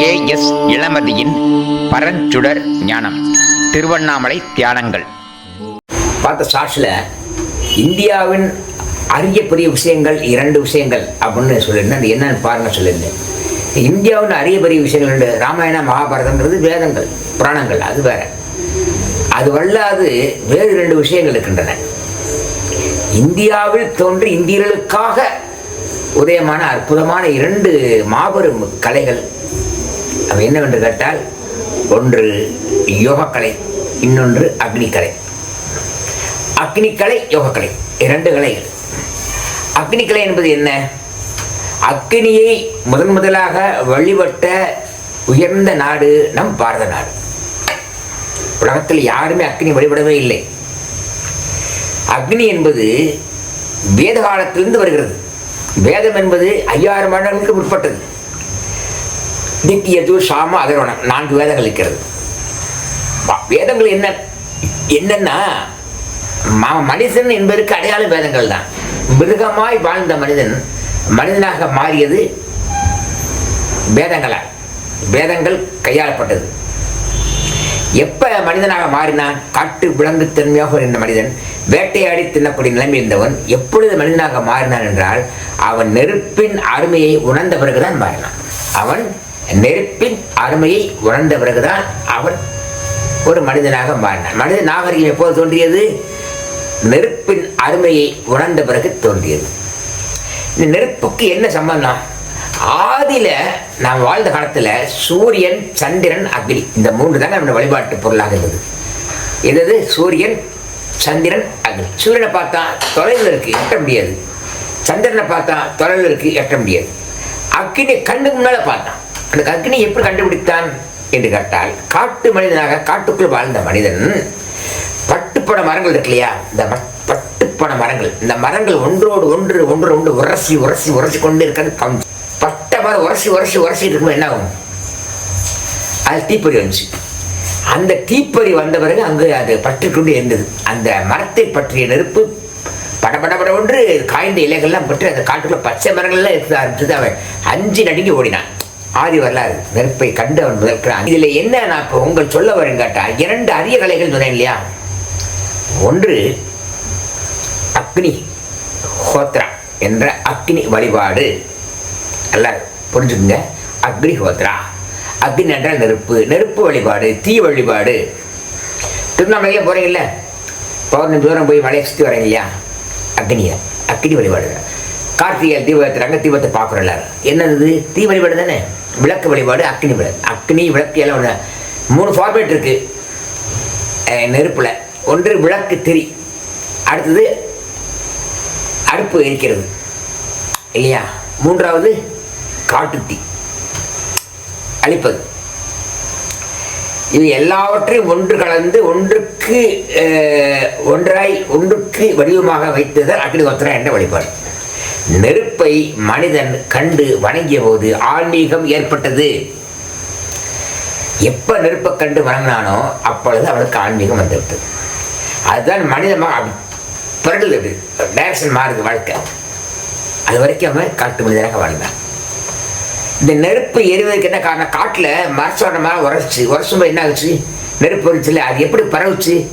K S இளமதியின் பரஞ்சுடர் ஞானம். திருவண்ணாமலை தியானங்கள். பார்த்த சாட்சில் இந்தியாவின் அரிய பெரிய விஷயங்கள் இரண்டு விஷயங்கள் அப்படின்னு சொல்லியிருந்தேன். அது என்னன்னு பாருங்க சொல்லியிருந்தேன். இந்தியாவின் அரிய பெரிய விஷயங்கள் ரெண்டு ராமாயணம் மகாபாரதம்ன்றது வேதங்கள் புராணங்கள் அது வேற. அது வல்லாது வேறு ரெண்டு விஷயங்கள் இருக்கின்றன. இந்தியாவில் தோன்றி இந்தியர்களுக்காக உதயமான அற்புதமான இரண்டு மாபெரும் கலைகள் அவை என்னவென்று கேட்டால் ஒன்று யோகக்கலை இன்னொன்று அக்னிக்கலை. அக்னிக்கலை யோகக்கலை இரண்டு கலைகள். அக்னிக்கலை என்பது என்ன? அக்னியை முதன் முதலாக வழிபட்ட உயர்ந்த நாடு நம் பாரத நாடு. உலகத்தில் யாருமே அக்னி வழிபடவே இல்லை. அக்னி என்பது வேத காலத்திலிருந்து வருகிறது. வேதம் என்பது ஐயாயிரம் ஆண்டுகளுக்கு முற்பட்டது. நித்தியது சாம அதரோணம் நான்கு வேதங்கள் இருக்கிறது. வேதங்கள் என்ன? என்னன்னா ம- மனிதன் என்பதற்கு அடையாள வேதங்கள் தான். மிருகமாய் வாழ்ந்த மனிதன் மனிதனாக மாறியது வேதங்களால். வேதங்கள் கையாளப்பட்டது. எப்ப மனிதனாக மாறினான்? காட்டு விலங்கு தன்மையாக இருந்த மனிதன் வேட்டையாடி தின்னக்கூடிய நிலைமை இருந்தவன் எப்பொழுது மனிதனாக மாறினான் என்றால் அவன் நெருப்பின் அருமையை உணர்ந்த பிறகுதான் மாறினான். அவன் நெருப்பின் அருமையை உணர்ந்த பிறகுதான் அவன் ஒரு மனிதனாக மாறினான். மனித நாகரிகம் எப்போது தோன்றியது? நெருப்பின் அருமையை உணர்ந்த பிறகு தோன்றியது. இந்த நெருப்புக்கு என்ன சம்பந்தம்? ஆதியில் நாம் வாழ்ந்த காலத்தில் சூரியன் சந்திரன் அக்னி இந்த மூன்று தாங்க நம்ம வழிபாட்டு பொருளாக இருந்தது. எது சூரியன் சந்திரன் அக்னி. சூரியனை பார்த்தா தொலைவில் இருக்குது எட்ட முடியாது. சந்திரனை பார்த்தா தொலைவில் இருக்கு எட்ட முடியாது. அக்னி கண்ணுக்கு முன்னால் பார்த்தான். அந்த அக்னி எப்படி கண்டுபிடித்தான்? என்று கேட்டால் காட்டு மனிதனாக காட்டுக்குள் வாழ்ந்த மனிதன் பட்டுப்பட மரங்கள் இருக்கு இல்லையா? இந்த ம- பட்டுப்பட மரங்கள். இந்த மரங்கள் ஒன்றோடு ஒன்று ஒன்று ஒன்று உரசி உரசி உரசி கொண்டு இருக்கிறது பஞ்சு பட்ட மரம் உரசி உரசி உரசிட்டு இருக்கும்போது என்ன ஆகும்? அது தீப்பொறி வந்துச்சு. அந்த தீப்பொறி வந்த பிறகு அங்கு அது பற்றிக்கொண்டு இருந்தது. அந்த மரத்தை பற்றிய நெருப்பு படபடபட ஒன்று காய்ந்த இலைகள்லாம் பற்றி அந்த காட்டுக்குள்ள பச்சை மரங்கள்லாம் இருக்க ஆரம்பிச்சது. அவன் அஞ்சு நடுங்கி ஓடினான். ஆதி வரலாறு நெருப்பை கண்டு அவன் முதல்கிறான் இதில் என்ன நான் இப்போ உங்கள் சொல்ல வரேன் கேட்டா இரண்டு அரிய கலைகள் சொன்னேன் இல்லையா? ஒன்று அக்னி ஹோத்ரா என்ற அக்னி வழிபாடு. எல்லாரும் புரிஞ்சுக்குங்க. அக்னி ஹோத்ரா. அக்னி என்றால் நெருப்பு. நெருப்பு வழிபாடு தீ வழிபாடு. திருவண்ணாமலையில் போகிறீங்கல்ல பௌர்ணமி தூரம் போய் மலையை சுற்றி வரீங்க இல்லையா? அக்னியை அக்னி வழிபாடு. கார்த்திகை தீபம் ஏற்றுறாங்க தீபத்தை பார்க்குறோம் எல்லாரும். என்னது தீ வழிபாடு தானே? விளக்கு வழிபாடு அக்னி விளக்கு. அக்னி விளக்கு எல்லாம் ஒன்று மூணு ஃபார்மேட் இருக்குது அஹ் நெருப்புல. ஒன்று விளக்கு திரி. அடுத்தது அடுப்பு எரிக்கிறது. இல்லையா? மூன்றாவது காட்டுத்தி அழிப்பது. இது எல்லாவற்றையும் ஒன்று கலந்து ஒன்றுக்கு ஒன்றாய் ஒன்றுக்கு வடிவமாக வைத்தது அக்னிஹோத்திரா என்ற வழிபாடு. நெருப்பை மனிதன் கண்டு வணங்கிய போது ஆன்மீகம் ஏற்பட்டது. எப்ப நெருப்பை கண்டு வணங்கினானோ அப்பொழுது அவனுக்கு ஆன்மீகம் வந்துவிட்டது. அதுதான் மனிதமாக அப்படி பிறகுது அப்படி டைரக்ஷன் மாறுது வாழ்க்கை. அது வரைக்கும் அவன் காட்டு மனிதனாக வாழ்ந்தான். இந்த நெருப்பு எரிவதற்கு என்ன காரணம்? காட்டில் மரச்சோட்டமாக உரைச்சி உரைச்சும்போது என்ன ஆகுச்சு? நெருப்பு வந்துச்சுல அது எப்படி பரவுச்சு?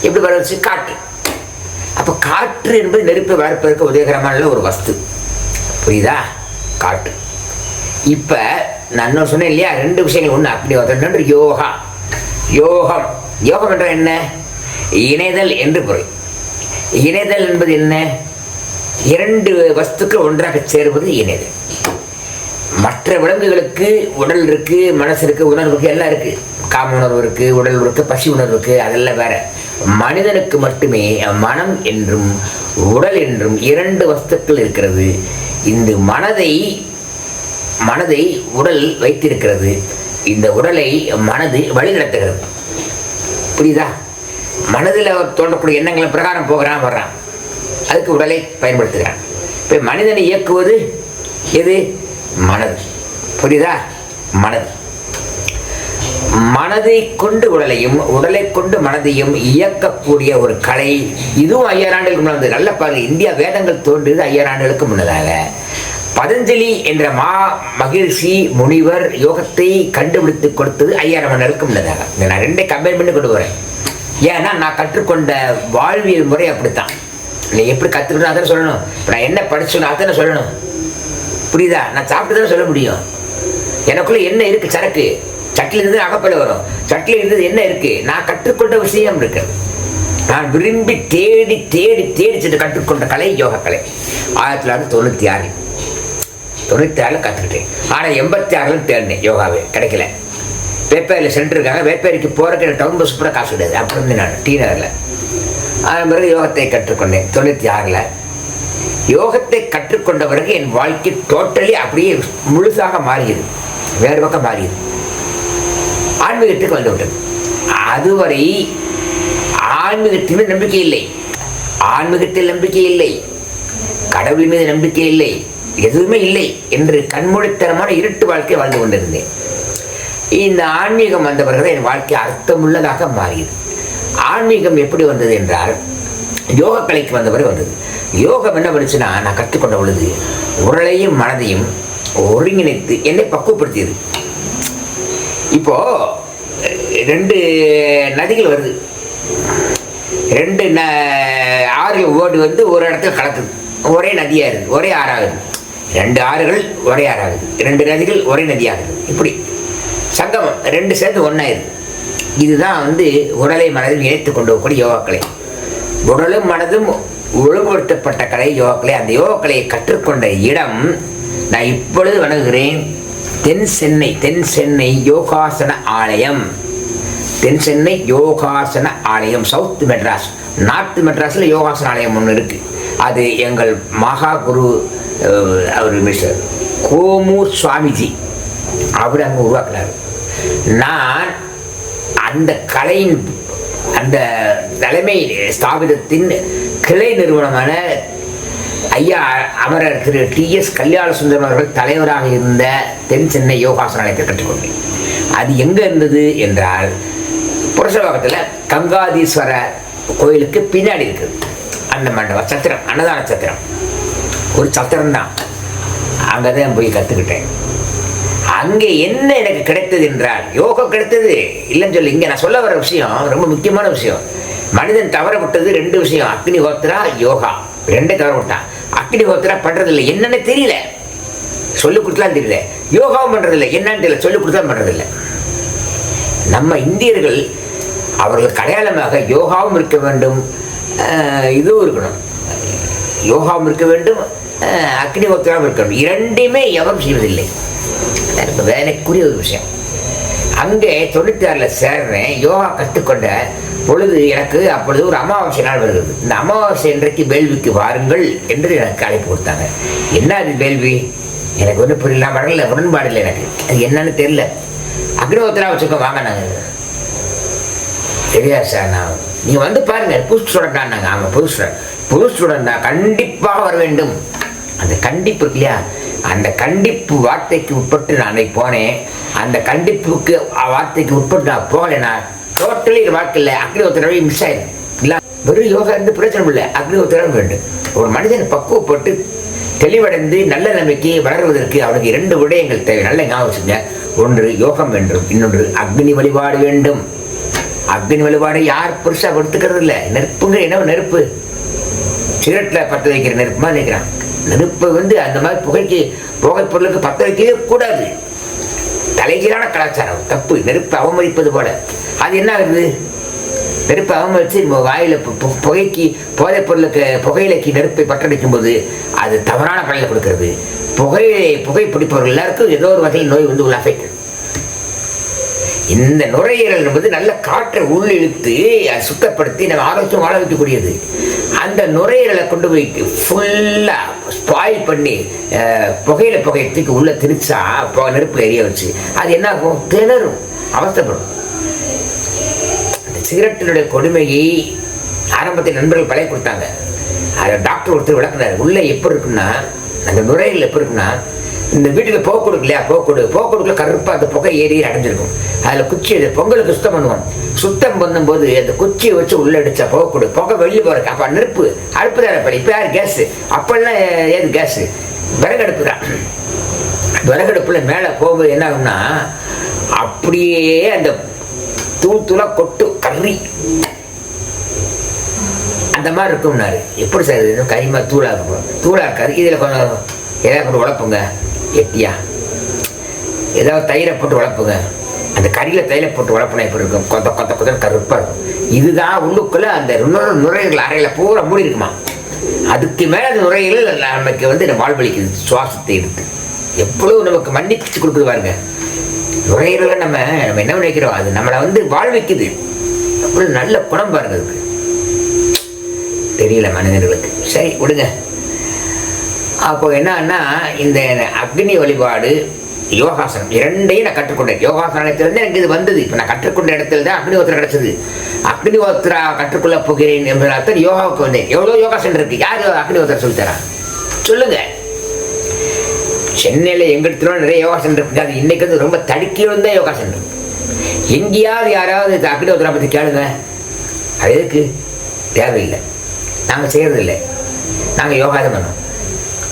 எப்படி பரவுச்சு? காற்று காற்று என்பது நெருப்பை வளர்ப்பதற்கு உதயகரமான ஒரு வஸ்து. புரியுதா? காற்று. இப்போ நான் இன்னும் சொன்னேன் இல்லையா? ரெண்டு விஷயங்கள் ஒன்று அப்படி ஒன்று யோகா. யோகம். யோகம் என்றால் என்ன? இணைதல் என்று பொருள். இணைதல் என்பது என்ன? இரண்டு வஸ்துக்கள் ஒன்றாக சேருவது இணைதல். மற்ற விலங்குகளுக்கு உடல் இருக்குது மனசு இருக்குது உணர்வு இருக்குது எல்லாம் இருக்குது காம உணர்வு இருக்குது உடல் இருக்குது பசி உணர்வு இருக்குது அதெல்லாம் வேறு. மனிதனுக்கு மட்டுமே மனம் என்றும் உடல் என்றும் இரண்டு வஸ்துக்கள் இருக்கிறது. இந்த மனதை மனதை உடல் வைத்திருக்கிறது. இந்த உடலை மனது வழிநடத்துகிறது. புரியுதா? மனதில் தோன்றக்கூடிய எண்ணங்களை பிரகாரம் போகிறான் வர்றான். அதுக்கு உடலை பயன்படுத்துகிறான். இப்போ மனிதனை இயக்குவது எது? மனது. புரியுதா? மனது. மனதை கொண்டு உடலையும் உடலை கொண்டு மனதையும் இயக்கக்கூடிய ஒரு கலை. இதுவும் ஐயாயிரம் ஆண்டுகளுக்கு முன்னாடி நல்ல பாருங்க இந்தியா வேதங்கள் தோன்றியது ஐயாயிரம் ஆண்டுகளுக்கு முன்னதாக. பதஞ்சலி என்ற மா மகிழ்ச்சி முனிவர் யோகத்தை கண்டுபிடித்து கொடுத்தது ஐயாயிரம் மணி முன்னதாக. இதை நான் ரெண்டே கம்பேர் பண்ணி கொண்டு வரேன் ஏன்னா நான் கற்றுக்கொண்ட வாழ்வியல் முறை அப்படித்தான். நீ எப்படி கற்றுக்கணும் அதை சொல்லணும். இப்போ நான் என்ன படிச்சணும் அதனை சொல்லணும். புரியுதா? நான் சாப்பிட்டு தானே சொல்ல முடியும். எனக்குள்ளே என்ன இருக்குது சரக்கு. சட்டில இருந்து அகப்பல வரும். சட்டில இருந்தது என்ன இருக்கு? நான் கற்றுக்கொண்ட விஷயம் இருக்கு. நான் விரும்பி தேடி தேடி தேடி சென்று கற்றுக்கொண்ட கலை யோக கலை ஆயிரத்தி தொள்ளாயிரத்தி தொண்ணூற்றி ஆறு. தொண்ணூற்றி ஆறில் கற்றுக்கிட்டேன் ஆனால் எண்பத்தி ஆறில் தேடினேன் யோகாவே. கிடைக்கல. வேப்பேரியில் சென்டர் இருக்காங்க. வேப்பேரிக்கு போகிறக்கு எனக்கு டவுன் பஸ் கூட காசு கிடையாது. அப்படி இருந்து நான் டி நகரில். அதன் பிறகு யோகத்தை கற்றுக்கொண்டேன். தொண்ணூற்றி ஆறில். யோகத்தை கற்றுக்கொண்ட பிறகு என் வாழ்க்கை டோட்டலி அப்படியே முழுசாக மாறியது. வேறு பக்கம் மாறியது. ஆன்மீகத்துக்கு வந்துவிட்டது அதுவரை ஆன்மீகத்தின் மீது நம்பிக்கை இல்லை. ஆன்மீகத்தில் நம்பிக்கை இல்லை. கடவுள் மீது நம்பிக்கை இல்லை. எதுவுமே இல்லை என்று கண்மூடித்தனமான இருட்டு வாழ்க்கை வாழ்ந்து கொண்டிருந்தேன். இந்த ஆன்மீகம் வந்த பிறகு என் வாழ்க்கை அர்த்தமுள்ளதாக மாறியது. ஆன்மீகம் எப்படி வந்தது என்றால் யோக கலைக்கு வந்த பிறகு வந்தது. யோகம் என்ன பண்ணுச்சுன்னா நான் கற்றுக்கொண்ட பொழுது உடலையும் மனதையும் ஒருங்கிணைத்து என்னை பக்குவப்படுத்தியது. இப்போ ரெண்டு நதிகள் வருது. ரெண்டு ந ஆறுகள் ஓடி வந்து ஒரு இடத்துல கலக்குது. ஒரே நதியாக இருக்குது ஒரே ஆறாகுது. ரெண்டு ஆறுகள் ஒரே ஆறாகுது. ரெண்டு நதிகள் ஒரே நதியாகுது. இப்படி. சங்கமம் ரெண்டு சேர்ந்து ஒன்றாயிருது இதுதான் வந்து உடலை மனதில் இணைத்து கொண்டு போகக்கூடிய யோகாக்கலை. உடலும் மனதும் ஒழுங்குபடுத்தப்பட்ட கலை யோகாக்கலை. அந்த யோகாக்கலையை கற்றுக்கொண்ட இடம் நான் இப்பொழுது வணங்குகிறேன். தென் சென்னை தென் சென்னை யோகாசன ஆலயம். தென் சென்னை யோகாசன ஆலயம் சவுத் மெட்ராஸ். நார்த் மெட்ராஸில் யோகாசன ஆலயம் ஒன்று இருக்குது அது எங்கள் மகா குரு அவர் மிஸ்டர் கோமூர் சுவாமிஜி. அவர் அங்கே உருவாக்குனார். நான் அந்த கலையின் அந்த தலைமை ஸ்தாபிதத்தின் கிளை நிறுவனமான ஐயா அமரர் திரு டி எஸ் கல்யாண சுந்தரம் அவர்கள் தலைவராக இருந்த தென் சென்னை யோகாசன ஆலயத்தை கற்றுக்கொண்டேன். அது எங்கே இருந்தது என்றால் புரசவாக்கத்தில் கங்காதீஸ்வர கோயிலுக்கு பின்னாடி இருக்குது. அந்த மண்டபம் சத்திரம் அன்னதான சத்திரம். ஒரு சத்திரம் தான் அங்கே தான் போய் கற்றுக்கிட்டேன் அங்கே என்ன எனக்கு கிடைத்தது என்றால் யோகம் கிடைத்தது. இல்லைன்னு சொல்லி இங்கே நான் சொல்ல வர விஷயம் ரொம்ப முக்கியமான விஷயம். மனிதன் தவற விட்டது ரெண்டு விஷயம் அக்னி ஹோத்ரா யோகா. ரெண்டே தவற விட்டான் அக்னி ஹோத்ரா என்னன்னு தெரியல. சொல்லிக் கொடுத்தலாம் தெரியல. யோகாவும் பண்ணுறதில்லை என்னன்னு தெரியல. சொல்லி கொடுத்தா பண்ணுறதில்லை நம்ம இந்தியர்கள் அவர்களுக்கு அடையாளமாக யோகாவும் இருக்க வேண்டும். இதுவும் இருக்கணும். யோகாவும் இருக்க வேண்டும். அஹ், அக்னி ஹோத்திராவும் இருக்க வேண்டும். இரண்டையுமே எவரும் செய்வதில்லை. எனக்கு வேலைக்குரிய ஒரு விஷயம். அங்கே தொண்ணூற்றி ஆறில் சேர்றேன். யோகா கற்றுக்கொண்ட பொழுது எனக்கு அப்பொழுது ஒரு அமாவாசை நாள் வருகிறது. இந்த அமாவாசை இன்றைக்கு வேள்விக்கு வாருங்கள் என்று எனக்கு அழைப்பு கொடுத்தாங்க. என்ன அது வேள்வி? எனக்கு ஒன்றும் புரியல வரல உடன்பாடு இல்லை எனக்கு. அது என்னன்னு தெரியல. அக்னிஹோத்திரா வச்சுக்கோ வாங்க நாங்கள் தெரியாது சார் நான் நீங்கள் வந்து பாருங்க புது ஸ்டூடெண்ட் நாங்கள் ஆமாம் புது ஸ்டூடெண்ட் புது ஸ்டூடெண்ட் தான் கண்டிப்பாக வர வேண்டும். அந்த கண்டிப்பு இருக்கு இல்லையா? அந்த கண்டிப்பு வார்த்தைக்கு உட்பட்டு நான் அன்னைக்கு போனேன். அந்த கண்டிப்புக்கு வார்த்தைக்கு உட்பட்டு நான் போகலைன்னா டோட்டலி வாழ்க்கையில் அக்னி உத்தரவை மிஸ் ஆயிடும் இல்லை வெறும் யோகா இருந்து பிரச்சனை இல்லை. அக்னி உத்தரவு வேண்டும். ஒரு மனிதன் பக்குவப்பட்டு தெளிவடைந்து நல்ல நம்பிக்கை வளர்வதற்கு அவனுக்கு இரண்டு விடயங்கள் தேவை. நல்ல ஞாபகம் வச்சுங்க ஒன்று யோகம் வேண்டும். இன்னொன்று அக்னி வழிபாடு வேண்டும். அக்னி வழிபாடு யார் பெருசாக எடுத்துக்கிறது இல்லை. நெருப்புங்க என்ன நெருப்பு? சிகரெட்டில் பற்ற வைக்கிற நெருப்புமா நினைக்கிறான். நெருப்பு வந்து அந்த மாதிரி புகைக்கு புகைப்பொருளுக்கு பற்ற வைக்கவே கூடாது. தலைகீழான கலாச்சாரம். தப்பு நெருப்பு அவமதிப்பது போல. அது என்ன ஆகுது? நெருப்பை அவமதித்து நம்ம பு- பு- புகைக்கு போதைப் பொருளுக்கு புகையிலைக்கு நெருப்பை பற்றடிக்கும் போது அது தவறான கடலை கொடுக்கிறது. புகையிலை புகை பிடிப்பவர்கள் எல்லாருக்கும் ஏதோ ஒரு வகையில் நோய் வந்து உள்ள அஃபெக்ட் இந்த நுரையீரல் என்பது நல்ல காற்றை உள் இழுத்து அதை சுத்தப்படுத்தி நம்ம ஆரோக்கியம் வாழ வைக்கக்கூடியது. அந்த நுரையீரலை கொண்டு போய் ஃபுல்லாக ஸ்பாயில் பண்ணி புகையில புகையத்துக்கு உள்ளே திரிச்சா இப்போ நெருப்பு எரிய வச்சு அது என்ன ஆகும்? திணறும் அவஸ்தைப்படும். அந்த சிகரெட்டினுடைய கொடுமையை ஆரம்பத்தில் நண்பர்கள் பழைய கொடுத்தாங்க. அதை டாக்டர் ஒருத்தர் விளக்குனார் உள்ளே எப்படி இருக்குன்னா அந்த நுரையீரல் எப்படி இருக்குன்னா இந்த வீட்டில் போக இல்லையா? போக கொடு போக கொடுக்கல கருப்பாக அந்த புகை ஏறி அடைஞ்சிருக்கும். அதில் குச்சி இது பொங்கலுக்கு சுத்தம் பண்ணுவோம் சுத்தம் பண்ணும்போது அந்த குச்சியை வச்சு உள்ள அடித்தா போக கொடு புகை வெளியே போகிறக்கு அப்போ நெருப்பு. அடுப்பு தான் இப்போ? இப்போ யார்? கேஸு. அப்போல்லாம் ஏது கேஸு? விறகடுப்பு தான். விறகடுப்பில் மேலே போகும்போது என்ன ஆகும்னா அப்படியே அந்த தூள் தூளா கொட்டு. கறி. அந்த மாதிரி இருக்கும்னாரு. எப்படி சார் இது? கரிமா தூளாக இருக்கும். தூளாக இருக்காரு இதில் கொஞ்சம் ஏதாவது போட்டு உழப்புங்க எட்டியா ஏதாவது தயிரை போட்டு வளர்ப்புங்க. அந்த கறியில் தயிரை போட்டு வளர்ப்புனா எப்படி இருக்கும்? கொத்த கொத்த கொத்த கருப்பாக இருக்கும். இதுதான் உள்ளுக்குள்ளே அந்த இன்னொரு நுரையீரல் அறையில் பூரா மூடி இருக்குமா? அதுக்கு மேலே அந்த நுரையீரல் நமக்கு வந்து இந்த வாழ்வழிக்குது சுவாசத்தை எடுத்து. எப்பொழுதும் நமக்கு மன்னிச்சு கொடுக்குது பாருங்க. நுரையீரலை நம்ம நம்ம என்ன நினைக்கிறோம்? அது நம்மளை வந்து வாழ்விக்குது. அப்படி நல்ல குணம் பாருங்க அதுக்கு. தெரியல மனிதர்களுக்கு. சரி விடுங்க. அப்போ என்னன்னா இந்த அக்னி வழிபாடு யோகாசனம் இரண்டையும் நான் கற்றுக்கொண்டேன். யோகாசனத்திலிருந்து எனக்கு இது வந்தது. இப்போ நான் கற்றுக்கொண்ட இடத்துல தான் அக்னிஹோத்திரம் கிடச்சது. அக்னிஹோத்திரா கற்றுக்கொள்ள போகிறேன் என்பதால் யோகாவுக்கு வந்தேன். எவ்வளோ யோகாசனம் இருக்குது யார் அக்னிஹோத்திரம் சொல்லித்தரா சொல்லுங்கள் சென்னையில் எங்க இடத்துல நிறைய யோகாசனம் இருக்குது அது இன்னைக்கு வந்து ரொம்ப தடுக்கி வந்த யோகாசனம் இருக்கு. எங்கேயாவது யாராவது அக்னிஹோத்திரா பற்றி கேளுங்க. அது எதுக்கு? தேவையில்லை. நாங்கள் செய்கிறதில்லை நாங்கள் யோகாசனம் பண்ணோம்.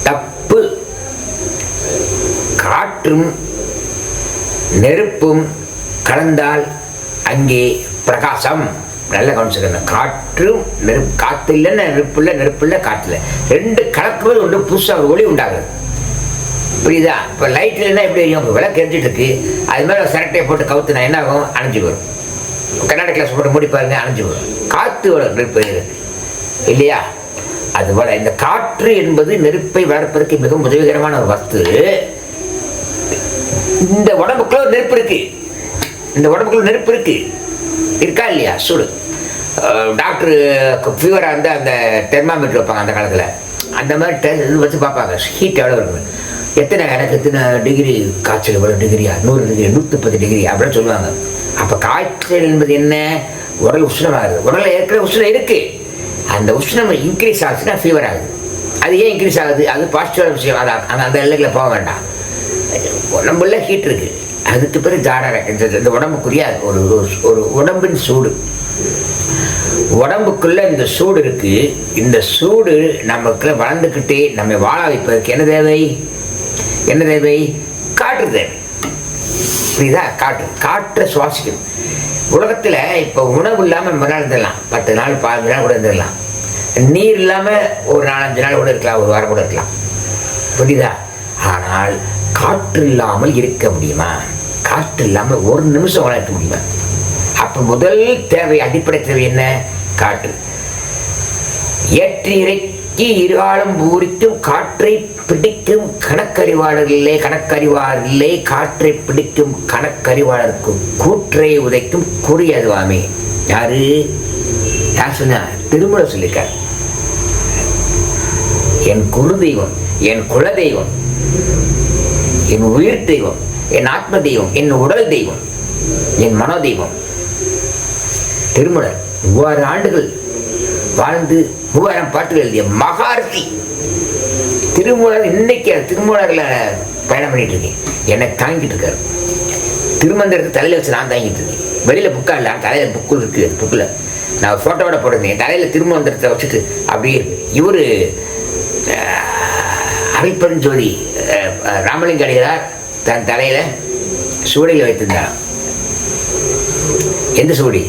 தப்பு. காற்றும் நெருப்பும் கலந்தால் அங்கே பிரகாசம். நல்ல கவனிச்சுக்கணும் காற்றும் நெருப்பு காற்று இல்லைன்னு நெருப்பு இல்லை நெருப்பு இல்லை காற்று இல்லை ரெண்டு கலக்குவது ஒன்று புதுசாக ஒரு ஒளி உண்டாகுது. புரியுதா? இப்போ லைட் இல்லைன்னா எப்படி தெரியும்? இப்போ விளக்கு எரிஞ்சிட்டு இருக்கு. அது மாதிரி சரட்டையை போட்டு கவுத்துனா என்ன ஆகும்? அணைஞ்சு வரும் கர்நாடக கிளாஸ் போட்டு மூடி பாருங்க அணைஞ்சு வரும் காற்று வரும் நெருப்பு இல்லையா? அதுபோல இந்த காற்று என்பது நெருப்பை வளர்ப்பதற்கு மிகவும் உதவிகரமான ஒரு வஸ்து. இந்த உடம்புக்குள்ள ஒரு நெருப்பு இருக்கு. இந்த உடம்புக்குள்ள நெருப்பு இருக்கு. இருக்கா இல்லையா? சுடு. அஹ் டாக்டர் ஃபீவராக இருந்தால் அந்த தெர்மாமீட்டர் வைப்பாங்க அந்த காலத்தில். அந்த மாதிரி டெஸ்ட் இது வச்சு பார்ப்பாங்க. ஹீட் எவ்வளோ இருக்கு எத்தனை எனக்கு எத்தனை டிகிரி காய்ச்சல் இவ்வளோ டிகிரியா நூறு டிகிரி நூற்றி டிகிரி அப்படின்னு சொல்லுவாங்க. அப்போ காய்ச்சல் என்பது என்ன? உடல் உஷ்ணமாகுது. உடலில் ஏற்கனவே உஷ்ணம் இருக்குது அந்த உஷ்ணம் இன்க்ரீஸ் ஆச்சுன்னா ஃபீவர் ஆகுது. அது ஏன் இன்க்ரீஸ் ஆகுது? அது பாசிட்டிவான விஷயம். அது அந்த அந்த எல்லைகளை போக வேண்டாம். உடம்புல ஹீட் இருக்குது அதுக்கு பிறகு ஜாடரை இந்த இந்த உடம்புக்குரிய ஒரு ஒரு- ஒரு உடம்பின் சூடு. உடம்புக்குள்ள இந்த சூடு இருக்கு. இந்த சூடு நமக்குள்ள வளர்ந்துக்கிட்டே நம்மை வாழ வைப்பதற்கு என்ன தேவை? என்ன தேவை? காற்று தேவை. புரியுதா? காற்று காற்றை சுவாசிக்கணும். உலகத்தில் இப்போ உணவு இல்லாமல் ரொம்ப நாள் இருந்துடலாம். பத்து நாள் பதினஞ்சு நாள் கூட இருந்துடலாம். நீர் இல்லாமல் ஒரு நாலஞ்சு நாள் கூட இருக்கலாம் ஒரு வாரம் கூட இருக்கலாம். புரியுதா? ஆனால் காற்று இல்லாமல் இருக்க முடியுமா? காற்று இல்லாமல் ஒரு நிமிஷம் வளர்க்க முடியுமா? அப்போ முதல் தேவை அடிப்படை தேவை என்ன? காற்று. ஏற்றி இறக்கி இருகாலம் பூரிக்கும் காற்றை பிடிக்கும் கணக்கறிவாளர்களே கணக்கறிவாளர்களே காற்றை பிடிக்கும் கணக்கறிவாளருக்கு கூற்றை உதைக்கும் குறியதுவாமே யாரு? யார் சொன்னா திருமண சொல்லியிருக்கார். என் குரு தெய்வம் என் குல தெய்வம் என் உயிர் தெய்வம் என் ஆத்ம தெய்வம் என் உடல் தெய்வம் என் மனோ தெய்வம். திருமணர் ஒவ்வொரு ஆண்டுகள் வாழ்ந்து மூவாயிரம் பாட்டுகள் எழுதிய மகார்த்தி திருமூலர் இன்னைக்கு திருமூலரில் பயணம் பண்ணிட்டு இருக்கேன். என்னை தாங்கிட்டு இருக்காரு. திருமந்திரத்தை தலையில் வச்சு நான் தாங்கிட்டு இருக்கேன். வெளியில் புக்கா இல்லை தலையில் புக்கு இருக்கு புக்கில். நான் ஒரு ஃபோட்டோவோட போட்டிருந்தேன். தலையில் திருமந்திரத்தை வச்சுட்டு அப்படியே இவர் இவரு ராமலிங்க அடிகளார் தன் தலையில் சூடையில் வைத்திருந்தார் எந்த சூடி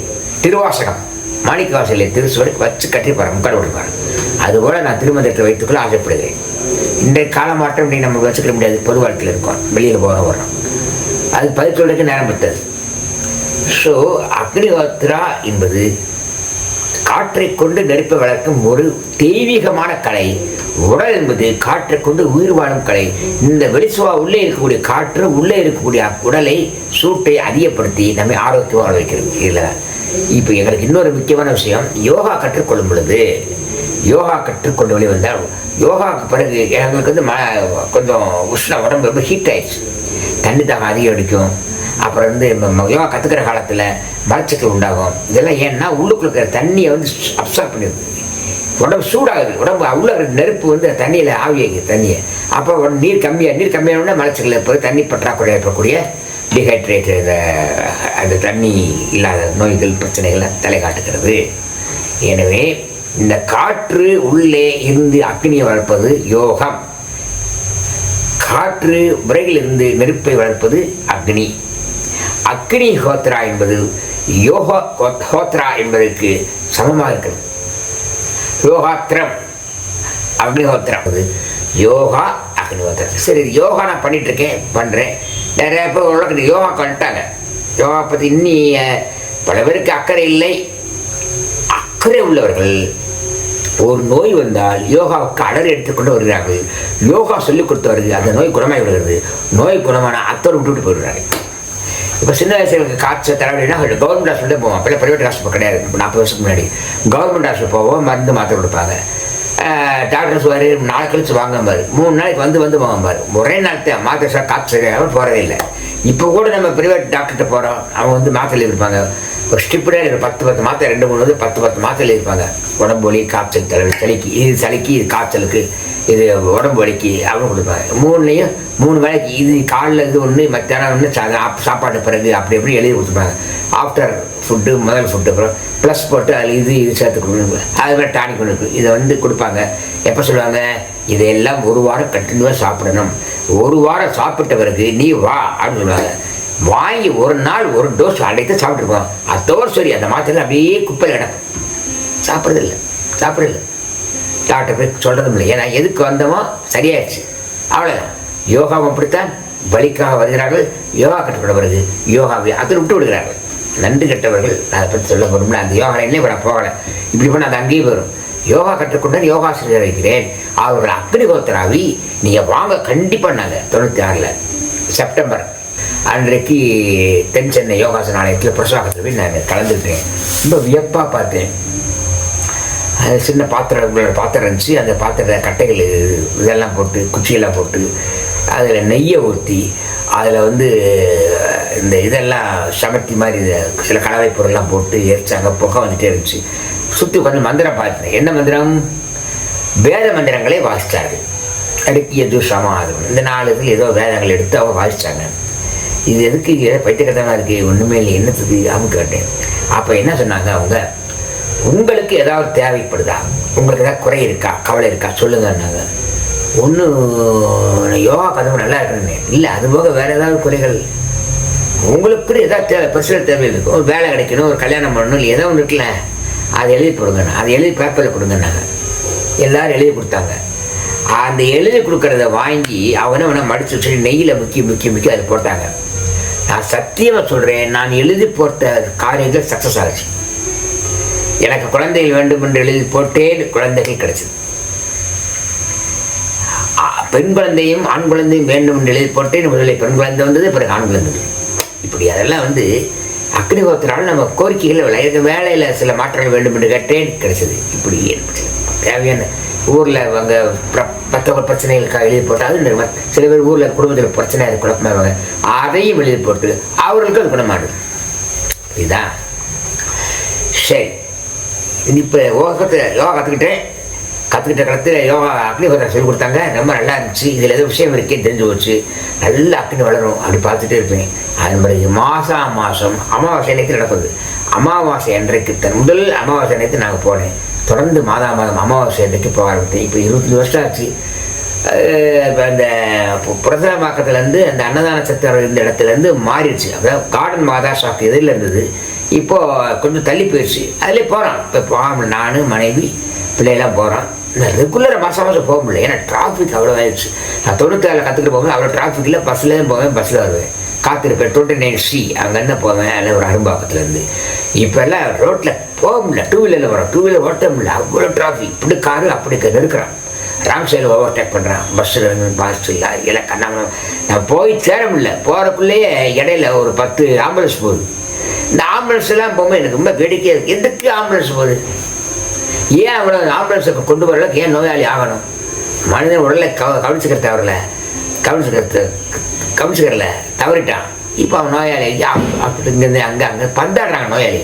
திருவாசகம். மாணிக்க வாசலில் திருச்சுவருக்கு வச்சு கட்டிருப்பார் முக்கால் விட்டுருப்பார் அதுபோல் நான் திருமந்திரத்தை வைத்துக்கொள்ள ஆசைப்படுகிறேன். இன்றைய காலமாட்டம் இன்னைக்கு நம்ம வச்சுக்க முடியாது பொது வாழ்க்கையில் இருக்கோம் வெளியில் போக வர்றோம் அது பதில் நேரம் பத்தது. ஸோ அக்னிஹோத்ரா என்பது காற்றை கொண்டு நெருப்பை வளர்க்கும் ஒரு தெய்வீகமான கலை. உடல் என்பது காற்றை கொண்டு உயிர் வாழும் கலை. இந்த வெளிசுவா உள்ளே இருக்கக்கூடிய காற்று உள்ளே இருக்கக்கூடிய உடலை சூட்டை அதிகப்படுத்தி நம்மை ஆரோக்கியமாக வாழ வைக்கிறது. இல்லை இப்போ எங்களுக்கு இன்னொரு முக்கியமான விஷயம் யோகா கற்றுக்கொள்ளும் பொழுது யோகா கற்றுக்கொண்டு வெளியே வந்தால் யோகாவுக்கு பிறகு எங்களுக்கு வந்து ம கொஞ்சம் உஷ்ண உடம்பு ரொம்ப ஹீட் ஆயிடுச்சு. தண்ணி தாகம் அதிகம் அடிக்கும். அப்புறம் வந்து யோகா கற்றுக்கிற காலத்தில் மலச்சிக்கல் உண்டாகும். இதெல்லாம் ஏன்னா உள்ளுக்குள்ள இருக்கிற தண்ணியை வந்து அப்சர்வ் பண்ணிடுது உடம்பு சூடாகுது. உடம்பு அவ்வளோ நெருப்பு வந்து தண்ணியில் ஆவியாகுது தண்ணியை. அப்போ நீர் கம்மியாக நீர் கம்மியானோடனே மலச்சிக்கல் போய் தண்ணி பற்றாக்குறை ஏற்படக்கூடிய டிஹைட்ரேட் அந்த தண்ணி இல்லாத நோய்கள் பிரச்சனைகளை தலை காட்டுகிறது. எனவே இந்த காற்று உள்ளே இருந்து அக்னியை வளர்ப்பது யோகம். காற்று விறகிலிருந்து நெருப்பை வளர்ப்பது அக்னி. அக்னி ஹோத்ரா என்பது யோகா ஹோத்ரா என்பதற்கு சமமாக இருக்கிறது. யோகாத்திரம். அக்னிஹோத்திரம் யோகா அக்னிஹோத்திரம் சரி யோகா நான் பண்ணிட்டு இருக்கேன் பண்ணுறேன் நிறைய பேர் உலகத்தில் யோகா வந்துட்டாங்க யோகா பற்றி இன்னி பல பேருக்கு அக்கறை இல்லை. அக்கறை உள்ளவர்கள் ஒரு நோய் வந்தால் யோகாவுக்கு அடர் எடுத்துக்கொண்டு வருகிறார்கள். யோகா சொல்லிக் கொடுத்தவர்கள் அந்த நோய் குணமாகி விடுகிறது. நோய் குணமான அத்தோடு விட்டுவிட்டு போயிடுறாங்க இப்போ சின்ன வயசுல எனக்கு காய்ச்சல் தலைவலினா கவர்மெண்ட் ஹாஸ்பிட்டல் போவோம். அப்போ ப்ரைவேட் ஹாஸ்பிட்டல் கிடையாது. நாற்பது வருஷத்துக்கு முன்னாடி. கவர்மெண்ட் ஹாஸ்பிட்டல் போவோம். மருந்து மாத்திரை கொடுப்பாங்க. டாக்டர் சொல்வார் நாள் கழிச்சு வாங்க பாரு. மூணு நாளைக்கு வந்து வந்து வாங்கம்பார் ஒரே நாள் மாத்திரை சார் காற்று சரியாக போகிறதே இல்லை. இப்போ கூட நம்ம ப்ரைவேட் டாக்டர்கிட்ட போகிறோம் அவங்க வந்து மாத்திரை இருப்பாங்க ஒரு ஸ்டிப்டே ஒரு பத்து பத்து மாத்திரை ரெண்டு மூணு வந்து பத்து பத்து மாத்திரை இருப்பாங்க உடம்பு வலி காய்ச்சல் தலைவலி சளிக்கு இது சளிக்கு இது காய்ச்சலுக்கு இது உடம்பு வலிக்கு அப்படின்னு கொடுப்பாங்க. மூணுலேயும் மூணு வேளைக்கு இது காலில் இது ஒன்று மத்தியானம் ஒன்று சாப்பாடு பிறகு அப்படி எப்படி எழுதி கொடுத்துருப்பாங்க. ஆஃப்டர் ஃபுட்டு முதல் ஃபுட்டு அப்புறம் ப்ளஸ் போட்டு அதில் இது இது சேர்த்து கொடுக்கணும். அது மாதிரி டானிக் கொண்டு இதை வந்து கொடுப்பாங்க. எப்போ சொல்லுவாங்க? இதையெல்லாம் ஒரு வாரம் கண்டினியூவாக சாப்பிடணும். ஒரு வாரம் சாப்பிட்ட பிறகு நீ வா அப்படின்னு சொல்லுவாங்க. வாங்கி ஒரு நாள் ஒரு டோஸ் அடைத்து சாப்பிட்ருக்கோம் அதோட சரி அந்த மாத்திரை அப்படியே குப்பையில் கிடக்கும். சாப்பிட்றதில்ல. சாப்பிட்றதில்ல. டாக்டர் போய் சொல்கிறதும் இல்லை. ஏன்னா எதுக்கு வந்தோமோ சரியாயிடுச்சு. அவ்வளோதான் யோகாவும் அப்படித்தான். வலிக்காக வருகிறார்கள். யோகா கற்றுக்கொண்ட வருது யோகாவை அதில் விட்டு விடுகிறார்கள். நன்றி கெட்டவர்கள் அதை பற்றி சொல்ல வரும்ல அந்த யோகா என்ன வர நான் போகலை. இப்படி பண்ண அது அங்கேயும் வரும் யோகா கற்றுக்கொண்டால் யோகாசிரியர் வைக்கிறேன் அவர்கள் அக்னிகோத்தராவி நீங்கள் வாங்க கண்டிப்பாக நாங்கள் தொண்ணூற்றி ஆறில் செப்டம்பர் அன்றைக்கு தென் சென்னை யோகாசன ஆலயத்தில் பிரசாகத்தில் போய் நான் கலந்துக்கிட்டேன். ரொம்ப வியப்பாக பார்த்தேன். அது சின்ன பாத்திரம் பாத்திரம் இருந்துச்சு. அந்த பாத்திர கட்டைகள் இதெல்லாம் போட்டு குச்சியெல்லாம் போட்டு அதில் நெய்யை ஊற்றி அதில் வந்து இந்த இதெல்லாம் சமர்த்தி மாதிரி சில கலவை பொருள்லாம் போட்டு எரிச்சாங்க புகை வந்துட்டே இருந்துச்சு. சுற்றி உட்காந்து மந்திரம் பார்த்தேன். என்ன மந்திரம்? வேத மந்திரங்களே வாசித்தார்கள் அடுக்கிய துஷமாதம் இந்த நாலு இதில் ஏதோ வேதங்கள் எடுத்து அவங்க வாசித்தாங்க இது எதுக்கு பைத்தியக்கத்தனாக இருக்குது ஒன்றுமே இல்லை. என்னத்துக்கு அப்படின்னு கேட்டேன். அப்போ என்ன சொன்னாங்க அவங்க? உங்களுக்கு ஏதாவது தேவைப்படுதா? உங்களுக்கு ஏதாவது குறை இருக்கா? கவலை இருக்கா? சொல்லுங்கன்னாங்க ஒன்று யோகா கதவு நல்லா இருக்கணுமே. இல்லை அது போக வேறு ஏதாவது குறைகள்? உங்களுக்கு ஏதாவது தேவை பர்சனல் தேவை இருக்கும் ஒரு வேலை கிடைக்கணும் ஒரு கல்யாணம் பண்ணணும் இல்லை ஏதோ ஒன்று இருக்குல்ல அதை எழுதி கொடுங்கண்ணா அதை எழுதி பேப்பரில் கொடுங்கன்னாங்க எல்லோரும் எழுதி கொடுத்தாங்க. அந்த எழுதி கொடுக்கறத வாங்கி அவனை அவனை மடிச்சு வச்சு நெய்யில் முக்கி முக்கி முக்கி அதை போட்டாங்க. நான் சத்தியமாக சொல்கிறேன் நான் எழுதி போட்ட காரியங்கள் சக்ஸஸ் ஆகிடுச்சு எனக்கு குழந்தைகள் வேண்டும் என்று எழுதி போட்டேன் குழந்தைகள் கிடைச்சது பெண் குழந்தையும் ஆண் குழந்தையும் வேண்டும் என்று எழுதி போட்டேன் முதலில் பெண் குழந்தை வந்தது பிறகு ஆண் குழந்தை வந்தது. இப்படி அதெல்லாம் வந்து அக்னிஹோத்திரால் நம்ம கோரிக்கைகள் இல்லை. எனக்கு வேலையில் சில மாற்றங்கள் வேண்டும் என்று கேட்டேன் கிடைச்சது இப்படி தேவையான ஊரில் அவங்க மற்றவங்க பிரச்சனைகளுக்காக எழுதி போட்டாலும் சில பேர் ஊரில் குடும்பத்தில் பிரச்சனை அது குழப்பமாக அதையும் எழுதி போட்டு அவர்களுக்கு அது குணமாடுது. இதுதான் சரி. இப்போ யோகத்தை யோகா கற்றுக்கிட்டேன் கற்றுக்கிட்ட காலத்தில் யோகா அக்னி சொல்லிக் சொல்லி கொடுத்தாங்க. ரொம்ப நல்லா இருந்துச்சு. இதில் எதோ விஷயம் இருக்கே தெரிஞ்சு போச்சு. நல்லா அக்னி வளரும். அப்படி பார்த்துட்டே இருப்பேன். அது மாதிரி மாதம் மாதம் அமாவாசை அன்னைக்கு நடக்குது. அமாவாசை அன்றைக்கு தன் முதல் அமாவாசை அன்னைக்கு நாங்கள் போனேன். தொடர்ந்து மாதா மாதம் அமாவாசை அன்றைக்கு போக ஆரம்பித்தேன். இப்போ இருபத்தஞ்சி வருஷம் ஆச்சு இப்போ அந்த புரதமாக்கத்துலேருந்து அந்த அன்னதான சத்திரம் இருந்த இடத்துலேருந்து மாறிடுச்சு. அதாவது கார்டன் மாதா ஷாப் எதிரில் இருந்தது. இப்போது கொஞ்சம் தள்ளி போயிடுச்சு. அதிலே போகிறோம் இப்போ போகாமல் நான் மனைவி பிள்ளையெல்லாம் போகிறோம் நான் ரெகுலராக மாதம் மாதம் போக முடியல. ஏன்னா டிராஃபிக் அவ்வளோ ஆயிடுச்சு நான் தொண்ணூத்தாறில் கற்றுக்கிட்டு போகும்போது அவ்வளோ டிராஃபிக்கில் பஸ்ஸில் போவேன் பஸ்ஸில் வருவேன். காத்திருப்பேன் டுவெண்ட்டி நைன் சி அங்கேருந்து போவேன் அதில் ஒரு அரும்பாக்கத்துலேருந்து இப்போல்லாம் ரோட்டில் போக முடியல. டூ வீலரில் வரோம் டூ வீலர் ஓட்ட முடியல. அவ்வளோ டிராஃபிக் இப்படி காரு அப்படி நிற்கிறான். ராங் சைடில் ஓவர்டேக் பண்ணுறான் பஸ்ஸில் இருந்து பாஸ் இல்லை இல்லை கண்ணாம நான் போய் சேர முடியல. போகிறக்குள்ளேயே இடையில ஒரு பத்து ஆம்புலன்ஸ் போகுது. இந்த ஆம்புலன்ஸ் எல்லாம் போகும்போது எனக்கு ரொம்ப வேடிக்கையாக இருக்குது எதுக்கு ஆம்புலன்ஸ் போகுது? ஏன் அவ்வளோ ஆம்புலன்ஸுக்கு கொண்டு வர ஏன் நோயாளி ஆகணும்? மனிதன் உடலை கவ கவனிச்சுக்கிற தவறல கவனிச்சுக்கிறது கவனிச்சுக்கிறல தவறிட்டான். இப்போ அவன் நோயாளி ஹாஸ்பிட்டல் இங்கேருந்து அங்கே அங்கே பந்தாடுறாங்க நோயாளி.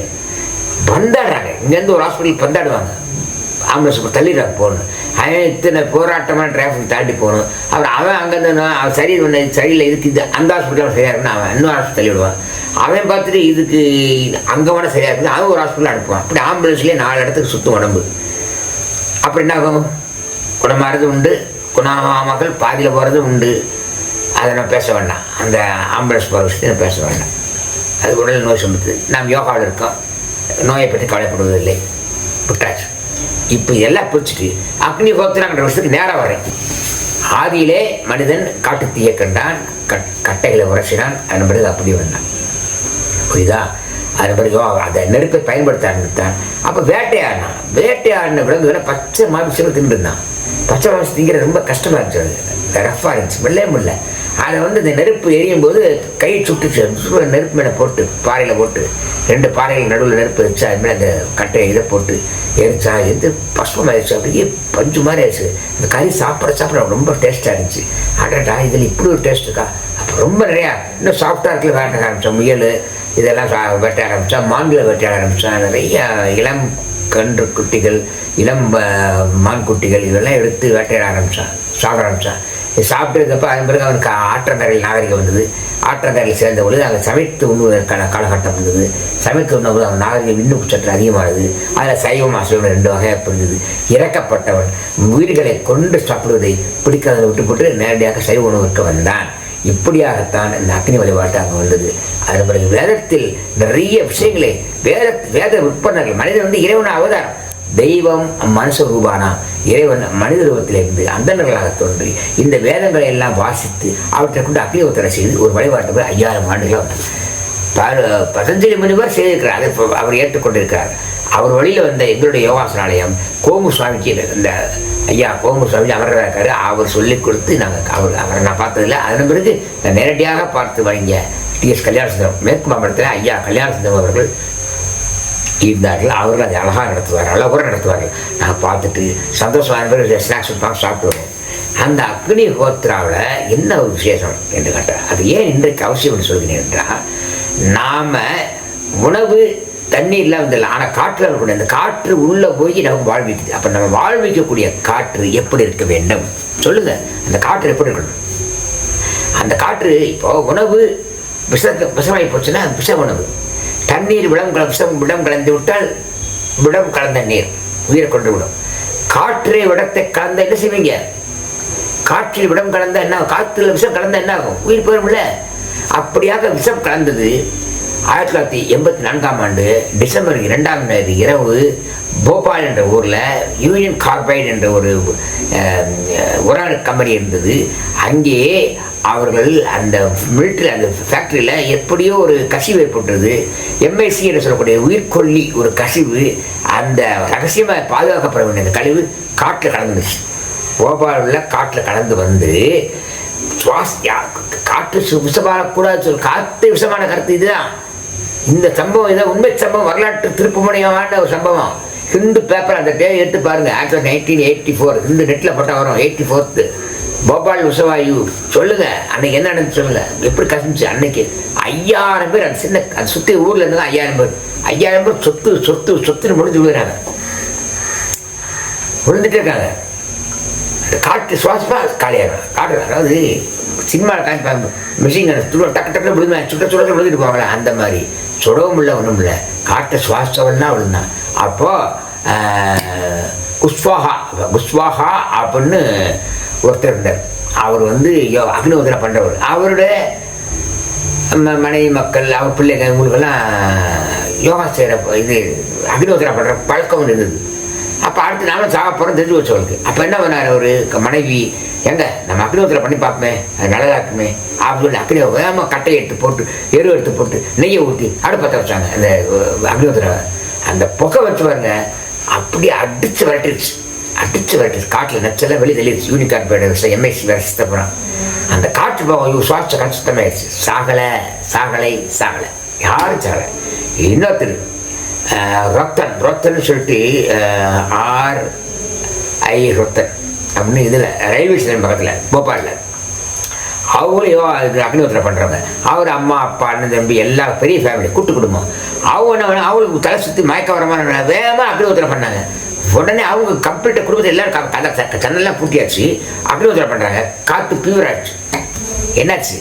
பந்தாடுறாங்க. இங்கேருந்து ஒரு ஹாஸ்பிட்டல் பந்தாடுவாங்க. ஆம்புலன்ஸ் தள்ளிடுறாங்க போகணும். அவன் இத்தனை போராட்டமான டிராஃபிக் தாண்டி போகணும். அப்புறம் அவன் அங்கேருந்து அவன் சரி பண்ண சரியில்லை இதுக்கு இது அந்த ஹாஸ்பிட்டலில் சரியாக இருக்குன்னு அவன் இன்னொரு ஹாஸ்பிட்டல் தள்ளி விடுவான் அவன் பார்த்துட்டு இதுக்கு அங்கே வேணால் சரியாக இருக்குது அவன் ஒரு ஹாஸ்பிட்டல் அனுப்புவான். அப்படி ஆம்புலன்ஸ்லேயே நாலு இடத்துக்கு சுற்றும் உடம்பு. அப்புறம் என்ன ஆகும்? குணமாறது உண்டு. குணமாமல் பாதியில் போகிறது உண்டு. அதை நான் பேச வேண்டாம். அந்த ஆம்புலன்ஸ் போகிற விஷயத்தை நான் பேச வேண்டாம். அது உடல் நோய் சுமத்து நாம் யோகாவில் இருக்கோம். நோயை பற்றி கவலைப்படுவதில்லை. விட்டாச்சு. இப்போ எல்லாம் பிடிச்சிட்டு அக்னி கோத்திரங்கிற விஷயத்துக்கு நேராக வரேன் ஆதியிலே மனிதன் காட்டு தீயை கண்டான் கட் கட்டைகளை உரைச்சினான் அதன் பிறகு அப்படி வந்தான். புரியுதா? அதன் பிறகு யோகா அந்த நெருப்பை பயன்படுத்த ஆரம்பித்தான் அப்போ வேட்டையாடினான். வேட்டையாடின விலங்குகளை பச்சை மாமிசம் தின்றுருந்தான் பச்சை மாமிசம் திங்கிற ரொம்ப கஷ்டமாக இருந்துச்சு. அது ரஃப்பாக இருந்துச்சு. வெள்ளே முடியல அதை வந்து இந்த நெருப்பு எரியும் போது கை சுட்டுச்சு நெருப்பு மேலே போட்டு பாறையில் போட்டு ரெண்டு பாறைகள் நடுவில் நெருப்பு இருந்துச்சு அது மேலே அந்த கட்டையை இதை போட்டு எரிச்சா எது பசுமாயிருச்சு அப்படியே பஞ்சு மாதிரி ஆயிடுச்சு. இந்த கறி சாப்பிட சாப்பிட ரொம்ப டேஸ்ட்டாக இருந்துச்சு. அடடா இதில் இப்படி ஒரு டேஸ்ட் இருக்கா? அப்போ ரொம்ப நிறையா இன்னும் சாஃப்டாக இருக்கல வேட்ட ஆரம்பித்தோம் முயல் இதெல்லாம் சா வெட்ட ஆரம்பித்தா மான்களை வெட்ட ஆரம்பித்தா நிறைய இளம் கன்று குட்டிகள் இளம் மான் குட்டிகள் இதெல்லாம் எடுத்து வேட்டையாட ஆரம்பித்தான் சாப்பிட ஆரம்பித்தான் இது சாப்பிட்டதுக்கப்ப அதன் பிறகு அவனுக்கு ஆற்றங்கரையில் நாகரிகம் வந்தது. ஆற்றங்கரையில் சேர்ந்த பொழுது அங்கே சமைத்து உண்ணுவதற்கான காலகட்டம் வந்தது சமைத்து உண்ணும்போது அவன் நாகரிகம் இன்னும் சற்று அதிகமானது. அதில் சைவம் அசைவம் ரெண்டு வகையாக இருந்தது இறக்கப்பட்டவன் உயிர்களை கொண்டு சாப்பிடுவதை பிடிக்காத விட்டு போட்டு நேரடியாக சைவ உணவுக்கு வந்தான். இப்படியாகத்தான் இந்த அக்னி வழிபாட்டு அங்கே வந்தது. அதன் பிறகு வேதத்தில் நிறைய விஷயங்களை வேத வேத உட்பன்னர்கள் மனிதன் வந்து இறைவன அவதாரம் தெய்வம் மனுஷ ரூபானா இறைவன் மனித ரூபத்திலிருந்து அந்தனர்களாக தோன்றி இந்த வேதங்களை எல்லாம் வாசித்து அவற்றை கொண்டு அக்னி செய்து ஒரு வழிபாட்டு ஐயாயிரம் ஆண்டுகளாக வந்தது ப- பதஞ்சலி முனிவர் செய்திருக்கிறார். அதை அவர் ஏற்றுக்கொண்டிருக்கிறார். அவர் வழியில் வந்த எங்களுடைய யோகாசனாலயம் கோமு சுவாமிக்கு இந்த ஐயா கோமு சுவாமி அமர்றதா இருக்காரு. அவர் சொல்லிக் கொடுத்து நாங்கள் அவர் அவரை நான் பார்த்ததில்ல. அதன் பிறகு நான் நேரடியாக பார்த்து வழங்கிய டிஎஸ் கல்யாண சுந்தரம் மேற்கு மாவட்டத்தில் ஐயா கல்யாணசுந்தரம் அவர்கள் இருந்தார்கள். அவர்கள் அதை அழகாக நடத்துவார்கள் அழகாக நடத்துவார்கள். நான் பார்த்துட்டு சந்தோஷமாக இருந்தது ஸ்நாக்ஸ் தான் சாப்பிட்டு அந்த அக்னி ஹோத்ராவில் என்ன ஒரு விசேஷம் என்று கேட்டால் அது ஏன் இன்றைக்கு அவசியம் என்று சொல்கிறேன் என்றால் நாம் உணவு தண்ணி இல்லாமல் இருந்தில்ல ஆனால் காற்றில் இருக்கக்கூடிய அந்த காற்று உள்ளே போய் நமக்கு வாழ்விக்குது. அப்போ நம்ம வாழ்விக்கக்கூடிய காற்று எப்படி இருக்க வேண்டும்? சொல்லுங்கள் அந்த காற்று எப்படி இருக்கணும்? அந்த காற்று இப்போது உணவு விஷ விஷமாகி போச்சுன்னா விஷ உணவு. தண்ணீர் விடம் கலசம் விடம் கலந்து விட்டால் விடம் கலந்த நீர் உயிரை கொண்டு விடும். காற்றை விடத்தை கலந்த என்ன செய்வீங்க? காற்றில் விடம் கலந்த என்ன ஆகும்? காற்றுல விஷம் கலந்த என்ன ஆகும்? உயிர் போயிடும்ல. அப்படியாக விஷம் கலந்தது ஆயிரத்தி தொள்ளாயிரத்தி எண்பத்தி நான்காம் ஆண்டு டிசம்பர் இரண்டாம் தேதி இரவு போபால் என்ற ஊரில் யூனியன் கார்பைட் என்ற ஒரு அஹ், கம்பெனி இருந்தது. அங்கே அவர்கள் அந்த மிலிட்ரி அந்த ஃபேக்ட்ரியில் எப்படியோ ஒரு கசிவு ஏற்பட்டது எம்ஐசி என்று சொல்லக்கூடிய உயிர்கொல்லி ஒரு கசிவு அந்த ரகசியமாக பாதுகாக்கப்பட வேண்டிய அந்த கழிவு காற்றில் கலந்துச்சு போபாலில் காற்றில் கலந்து வந்து சுவாஸ் காற்று சு- விஷமானக்கூடாது சொல் காற்று விஷமான கருத்து இதுதான். இந்த சம்பவம் இதான் உண்மை சம்பவம் வரலாற்று திருப்புமணியமான ஒரு சம்பவம். ஹிந்து பேப்பர் அந்த டே எடுத்து பாருங்க ஆயிரத்தி நைன்டீன் எயிட்டி ஃபோர் ஹிந்து நெட்டில் போட்டால் வரும் எயிட்டி ஃபோர்த்து போபால் உசவாயு சொல்லுங்க அன்னைக்கு என்ன நடந்துச்சு சொல்லுங்க. எப்படி கசிஞ்சு அன்னைக்கு ஐயாயிரம் பேர் அந்த சின்ன அந்த சுற்றி ஊரில் இருந்து தான் ஐயாயிரம் பேர். ஐயாயிரம் பேர் சொத்து சொத்து சொத்துன்னு முடிஞ்சு விழுகிறாங்க. விழுந்துட்டே இருக்காங்க. அந்த காற்று சுவாசமா காலியாகும் காற்று அதாவது சினிமாவில் காமிப்பாங்க. மிஷின் துள டக்கு டக்குன்னு விழுந்து சுட்ட சுட விழுந்துட்டு போவாங்களே அந்த மாதிரி. சுடவும் இல்லை ஒன்றும் இல்லை காற்றை சுவாசம்னா அவள் அப்போ அப்போது குஸ்வாகா குஸ்வாஹா அப்படின்னு ஒருத்தர் இருந்தார். அவர் வந்து யோ- அக்னிஹோத்திரம் பண்ணுறவர் அவருடைய மனைவி மக்கள் அவர் பிள்ளைங்க இவங்களுக்கெல்லாம் யோகா செய்கிற இது அக்னிஹோத்திரம் பண்ணுற பழக்கம் இருந்தது. அப்போ அடுத்து நானும் சாக போகிறோம் தெரிஞ்சு வச்சவளுக்கு அப்போ என்ன பண்ணார் அவர்? மனைவி எங்க நம்ம அக்னிஹோத்திரம் பண்ணி பார்ப்போமே அது நல்லதாக இருக்குமே. அப்படின்னு சொல்லி அக்னி வேகமாக கட்டையை எடுத்து போட்டு எரு எடுத்து போட்டு நெய்யை ஊற்றி அடுப்பத்தை வச்சாங்க. அந்த அக்னிஹோத்திரம் அந்த புகை வச்சு பாருங்க அப்படியே அடிச்சு விரட்டிடுச்சு அடிச்சு விரட்டிடுச்சு காட்டில் நச்செல்லாம் வெளியே தெளிடுச்சு யூனிகார்ட் பேட எம்ஐசி வேறு சித்தப்புறம் அந்த காற்று போகும் இவங்க சுவாச காற்று சுத்தமாயிடுச்சு சாகலை சாகலை சாகலை. யாரும் சாகலை. இன்னொருத்தர் ரொத்தன் ரொத்தன் சொல்லிட்டு ஆர் ஐ ரொத்தன். அப்படின்னு இதில் ரயில்வே ஸ்டேஷன் பக்கத்தில் போபாலில். அவங்களும் யோகா அதுக்கு அக்னிஹோத்திரம் பண்ணுறவங்க அவர் அம்மா அப்பா அண்ணன் தம்பி எல்லா பெரிய ஃபேமிலி கூட்டு குடும்பம். அவங்க என்ன அவங்களுக்கு தலை சுற்றி மயக்க வர மாதிரி வேகமாக அக்னிஹோத்திரம் பண்ணாங்க. உடனே அவங்க கம்ப்ளீட்டாக குடும்பத்தை எல்லாரும் கதை ஜன்னல்லாம் பூட்டியாச்சு. அக்னிஹோத்திரம் பண்ணுறாங்க காற்று பியூர் என்னாச்சு?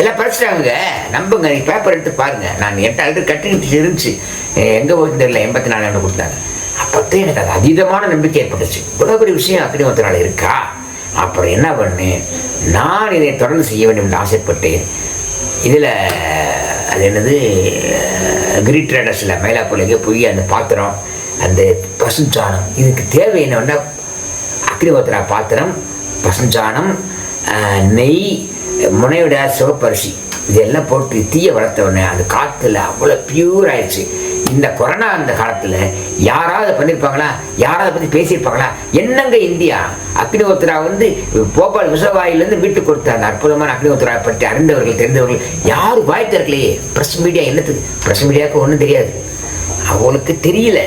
எல்லாம் பறிச்சிட்டாங்க. நம்புங்க நீ பேப்பர் எடுத்து பாருங்க. நான் எட்டு ஆல்ரெடி கட்டிட்டு இருந்துச்சு. எங்கே போய் தெரியல. எண்பத்தி நாலு கொடுத்தாங்க. அப்போ எனக்கு அது அதீதமான நம்பிக்கை ஏற்பட்டுச்சு. இவ்வளோ பெரிய விஷயம் அக்னிஹோத்திரால இருக்கா? அப்புறம் என்ன பண்ணேன்? நான் இதை தொடர்ந்து செய்ய வேண்டும் என்று ஆசைப்பட்டேன். இதில் அது என்னது? கிரி ட்ரேடர்ஸில் மயிலாப்பூர்லேயே போய் அந்த பாத்திரம் அந்த பசுஞ்சாணம் இதுக்கு தேவை என்னன்னா அக்னிஹோத்ரா பாத்திரம் பசுஞ்சாணம் நெய் முனைவிட சிவப்பரிசி. இதெல்லாம் போட்டு தீய வளர்த்த உடனே அந்த காற்றுல அவ்வளோ பியூர் ஆயிடுச்சு. இந்த கொரோனா அந்த காலத்தில் யாராவது பண்ணியிருப்பாங்களா யாராவது பற்றி பேசியிருப்பாங்களா? என்னங்க இந்தியா? அக்னிஹோத்ரா வந்து போபால் விசவாயிலேருந்து வீட்டுக்கு கொடுத்த அந்த அற்புதமான அக்னிஹோத்ரா பற்றி அறிந்தவர்கள் தெரிந்தவர்கள் யாரும் வாய் திறக்கலையே? ப்ரெஸ் மீடியா என்னத்துக்கு? ப்ரெஸ் மீடியாவுக்கு ஒன்றும் தெரியாது. அவங்களுக்கு தெரியல.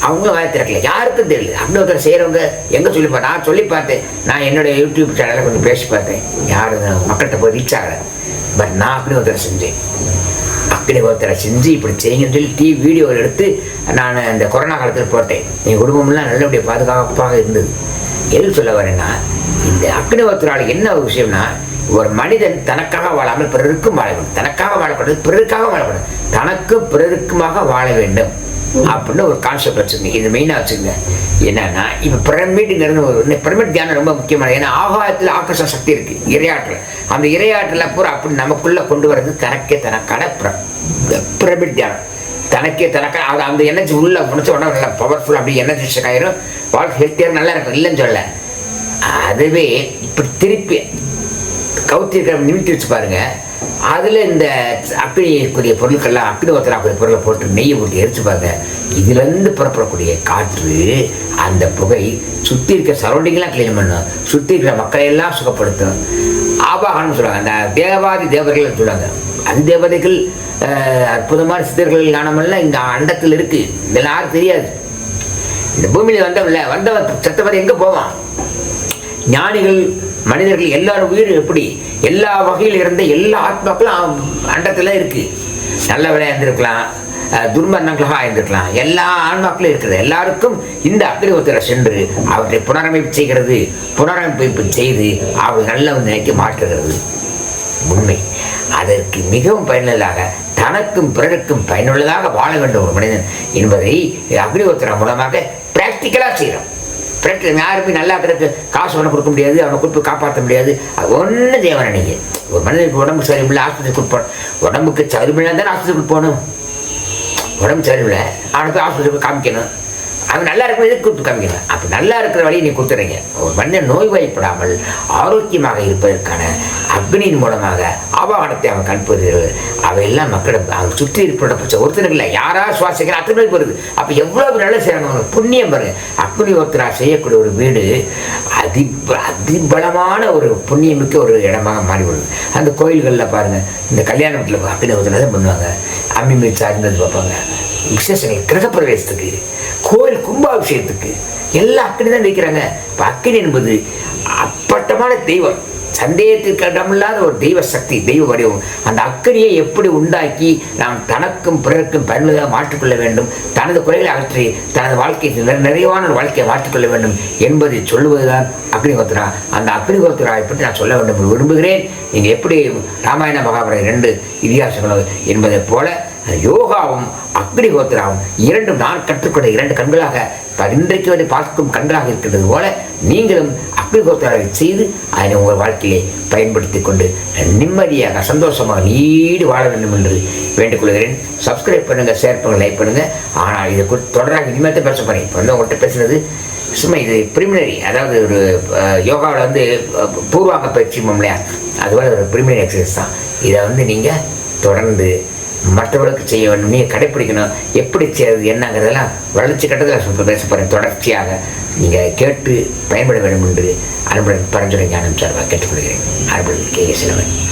அவங்களும் வாய் திறக்கல. யாருக்கும் தெரியல. அக்னிஹோத்திரம் செய்கிறவங்க எங்கே சொல்லி பார்த்தேன் நான் சொல்லி பார்த்தேன். நான் என்னுடைய யூடியூப் சேனலில் கொஞ்சம் பேசி பார்த்தேன். யாரும் மக்கள்கிட்ட போய் ரீச் ஆகலை. பட் நான் அக்னிஹோத்திரம் செஞ்சேன். அக்னிஹோத்திரம் செஞ்சு இப்படி செய்யுங்கன்னு சொல்லி டிவி வீடியோவில் எடுத்து நான் இந்த கொரோனா காலத்தில் போட்டேன். என் குடும்பம்லாம் நல்லபடியாக பாதுகாப்பாக இருந்தது. எது சொல்ல வரேன்னா இந்த அக்னிஹோத்திரால என்ன ஒரு விஷயம்னா ஒரு மனிதன் தனக்காக வாழாமல் பிறருக்கும் வாழ வேண்டும். தனக்காக வாழக்கூடாது பிறருக்காக வாழக்கூடாது. தனக்கும் பிறருக்குமாக வாழ வேண்டும். அப்படின்னு ஒரு கான்செப்ட் வச்சுருங்க இது மெயினாக வச்சுருங்க என்னன்னா இப்போ பிரமிடுங்கிறது ஒரு பிரமிட் தியானம் ரொம்ப முக்கியமானது. ஏன்னா ஆகாயத்தில் ஆக்கர்ஷ சக்தி இருக்குது இரையாற்றல். அந்த இரையாற்றலை பூரா அப்படி நமக்குள்ளே கொண்டு வர்றது தனக்கே தனக்கான பிர பிரமிட் தியானம் தனக்கே தனக்கு அது அந்த எனர்ஜி உள்ள முடிச்ச உடனே நல்லா பவர்ஃபுல் அப்படி எனர்ஜி ஆயிரும். வாழ்க்கை ஹெல்த்தியாக நல்லா இருக்கும். இல்லைன்னு சொல்ல அதுவே இப்படி திருப்பி கவுத்தி இருக்கிற நிமித்தி வச்சு பாருங்க. அதில் இந்த அக்னிக்குரிய பொருட்கள்லாம் அக்னி ஒத்தராக்குரிய பொருளை போட்டு நெய்யை போட்டு எரிச்சு பாருங்க. இதுலேருந்து புறப்படக்கூடிய காற்று அந்த புகை சுற்றி இருக்க சரௌண்டிங்லாம் க்ளீன் பண்ணும். சுற்றி இருக்கிற மக்களை எல்லாம் சுகப்படுத்தும். ஆபாகம்னு சொல்லுவாங்க. அந்த தேவாதி தேவர்கள் சொல்லுவாங்க. அந்த தேவதைகள் அஹ், அற்புதமான சித்தர்கள் ஞானமெல்லாம் இந்த அண்டத்தில் இருக்கு. இதெல்லாம் யாரும் தெரியாது. இந்த பூமியில வந்தவன்ல வந்தவன் செத்தவர் எங்கே போவான்? ஞானிகள் மனிதர்கள் எல்லாரும் உயிரும் எப்படி? எல்லா வகையில் இருந்த எல்லா ஆத்மாக்களும் அண்டத்தில் இருக்கு. நல்லவராக இருந்திருக்கலாம் அஹ், துர்மரணங்களாக இருந்திருக்கலாம் எல்லா ஆன்மாக்களும் இருக்குது. எல்லாருக்கும் இந்த அக்னிஹோத்திர சென்று அவற்றை புனரமைப்பு செய்கிறது. புனரமைப்பு செய்து அவர்கள் நல்ல நிலைக்கு மாற்றுகிறது. உண்மை. அதற்கு மிகவும் பயனுள்ளதாக தனக்கும் பிறருக்கும் பயனுள்ளதாக வாழ வேண்டும் ஒரு மனிதன் என்பதை அக்னிஹோத்திரம் மூலமாக பிராக்டிக்கலாக செய்கிறோம் பிராக்டிக்கல் யாருமே நல்லா பிறகு காசு ஒன்றும் கொடுக்க முடியாது அவனை கொடுத்து காப்பாற்ற முடியாது. அது ஒன்றும் தேவனை நீங்கள் ஒரு மனிதனுக்கு உடம்பு சரியில்லை ஆஸ்பத்திரி போகணும். உடம்புக்கு சரிமில்லாம் தானே ஆஸ்பத்திரி போகணும்? உடம்பு சரியில்லை. அவனை போய் ஆஸ்பத்திரிக்கு காமிக்கணும். அவன் நல்லா இருக்கிற எதுக்கு கொடுத்து காமிக்கணும் அப்போ நல்லா இருக்கிற வழியை நீ கொடுத்துறீங்க ஒரு மனிதன் நோய்வாய்ப்படாமல் ஆரோக்கியமாக இருப்பதற்கான அக்னியின் மூலமாக ஆபாகனத்தை அவன் கண்பது அவையெல்லாம் மக்களிடம் அவன் சுற்றி இருப்பட ஒருத்தனுக்கு இல்லை. யாரா சுவாசிக்கிற அத்தனை பேர் வருது அப்போ எவ்வளவு நல்ல செய்யறாங்க புண்ணியம் பாருங்க. அக்னி ஒருத்தரா செய்யக்கூடிய ஒரு வீடு அதி அதிபலமான ஒரு புண்ணியமிக்க ஒரு இடமாக மாறி வருது அந்த கோயில்களில் பாருங்க. இந்த கல்யாண அக்னி ஒருத்தனை தான் பண்ணுவாங்க. அம்மி மீது சார்ந்தது பார்ப்பாங்க. விசேஷங்கள் கிரகப்பிரவேசத்துக்கு. கோயில் கும்பாபிஷேகத்துக்கு எல்லா அக்கினி தான் வைக்கிறாங்க இப்போ அக்கினி என்பது அப்பட்டமான தெய்வம். சந்தேகத்திற்கு இடமில்லாத ஒரு தெய்வ சக்தி தெய்வ வடிவம். அந்த அக்கனியை எப்படி உண்டாக்கி நாம் தனக்கும் பிறருக்கும் பயனுள்ளதாக மாற்றிக்கொள்ள வேண்டும்? தனது குறைகளை அகற்றி தனது வாழ்க்கையை நிறைவான ஒரு வாழ்க்கையை மாற்றிக்கொள்ள வேண்டும் என்பதை சொல்லுவதுதான் அக்னிகோத்திரா அந்த அக்னிஹோத்ராவை பற்றி நான் சொல்ல வேண்டும் விரும்புகிறேன். நீங்கள் எப்படி ராமாயண மகாபாரதம் ரெண்டு இதிகாசங்களும் என்பதைப் போல யோகாவும் அக்னிஹோத்திராவும் இரண்டும் நான் கற்றுக்கொண்ட இரண்டு கண்களாக இன்றைக்கு வரை பார்க்கும் கண்களாக இருக்கின்றது போல நீங்களும் அக்னிஹோத்திராவை செய்து அதை உங்கள் வாழ்க்கையை பயன்படுத்தி கொண்டு நிம்மதியாக சந்தோஷமாக நீடு வாழ வேண்டும் என்று வேண்டுகொள்கிறேன் சப்ஸ்கிரைப் பண்ணுங்கள் ஷேர் பண்ணுங்கள் லைக் பண்ணுங்கள் ஆனால் இதை குறித்து தொடராக இனிமேல் தான் பேச போகிறேன் இப்போ வந்து உங்கள்கிட்ட பேசுனது சும்மா இது ப்ரிமினரி அதாவது ஒரு யோகாவில் வந்து பூர்வாங்க பயிற்சி இல்லையா? அதுபோல் ஒரு ப்ரிமினரி எக்ஸசைஸ் தான். இதை வந்து நீங்கள் தொடர்ந்து மற்றவர்களுக்கு செய்ய வேண்டும் நீங்கள் கடைப்பிடிக்கணும். எப்படி செய்யறது என்னங்கிறதெல்லாம் வளர்ச்சி கட்டத்தில் பேச போகிறேன் தொடர்ச்சியாக நீங்கள் கேட்டு பயன்பட வேண்டும் என்று அன்புடன் பரஞ்சுரை ஞானம் சார்பாக கேட்டுக்கொள்கிறேன். அன்புடன் கே எஸ் இளவன்